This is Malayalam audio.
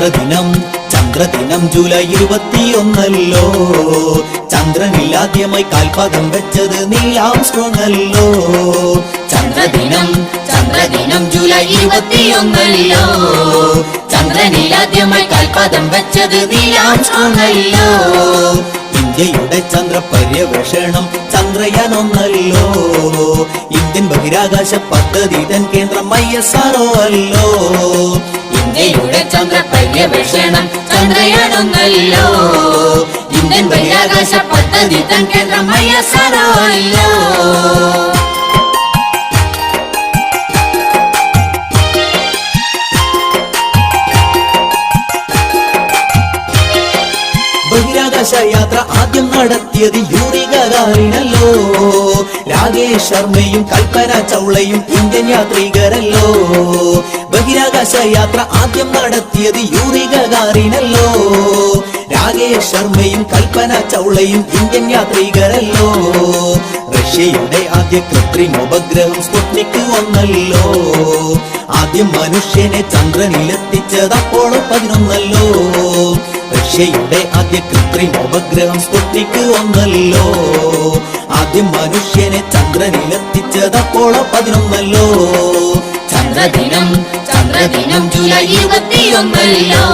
ചന്ദ്രദിനം ചന്ദ്രദിനം ജൂലൈ ഇരുപത്തിയൊന്നല്ലോ. ചന്ദ്രനിൽ ആദ്യമായി കാൽപാദം വെച്ചത് അല്ലോ ചന്ദ്രദിനം ചന്ദ്രദിനം ജൂലൈ ഇരുപത്തിയൊന്നല്ലോ. ചന്ദ്രനിൽ ആദ്യമായി കാൽപാദം വെച്ചത് നീലാംശോണല്ലോ ഇന്ത്യയുടെ ചന്ദ്ര പര്യവേഷണം ചന്ദ്രയാൻ ഒന്നല്ലോ ഇന്ത്യൻ ബഹിരാകാശ പദ്ധതി തൻ കേന്ദ്രം ഐ എസ് ആർഒ അല്ലോ. ഇന്ത്യയുടെ ചന്ദ്ര പര്യവേഷണം ചന്ദ്രയാനൊന്നല്ലോ. ഇന്ത്യൻ ബഹിരാകാശ പദ്ധതി തൻ കേന്ദ്രം ഐ ബഹിരാകാശ യാത്ര ആദ്യം നടത്തിയത് യൂറി ഗഗാറിനല്ലോ രാകേഷ് ശർമ്മയും കൽപ്പന ചൗളയും ഇന്ത്യൻ യാത്രികരല്ലോ. ബഹിരാകാശ യാത്ര ആദ്യം നടത്തിയത് യൂറി ഗഗാറിനല്ലോ രാകേഷ് ശർമ്മയും കൽപ്പന ചൗളയും ഇന്ത്യൻ യാത്രികരല്ലോ. റഷ്യയുടെ ആദ്യ കൃത്രിമ ഉപഗ്രഹം സ്പുട്നിക് ഒന്നല്ലോ ആദ്യം മനുഷ്യനെ ചന്ദ്രനിലെത്തിച്ചത് അപ്പോളോ പതിനൊന്നല്ലോ. റഷ്യയുടെ ആദ്യ കൃത്രിമ ഉപഗ്രഹം സ്പുട്നിക് ഒന്നല്ലോ ആദ്യം മനുഷ്യനെ ചന്ദ്രനിലെത്തിച്ചത് അപ്പോളോ പതിനൊന്നല്ലോ. ചന്ദ്രദിനം ചന്ദ്രദിനം ജൂലൈ ഇരുപത്തിയൊന്നല്ലോ.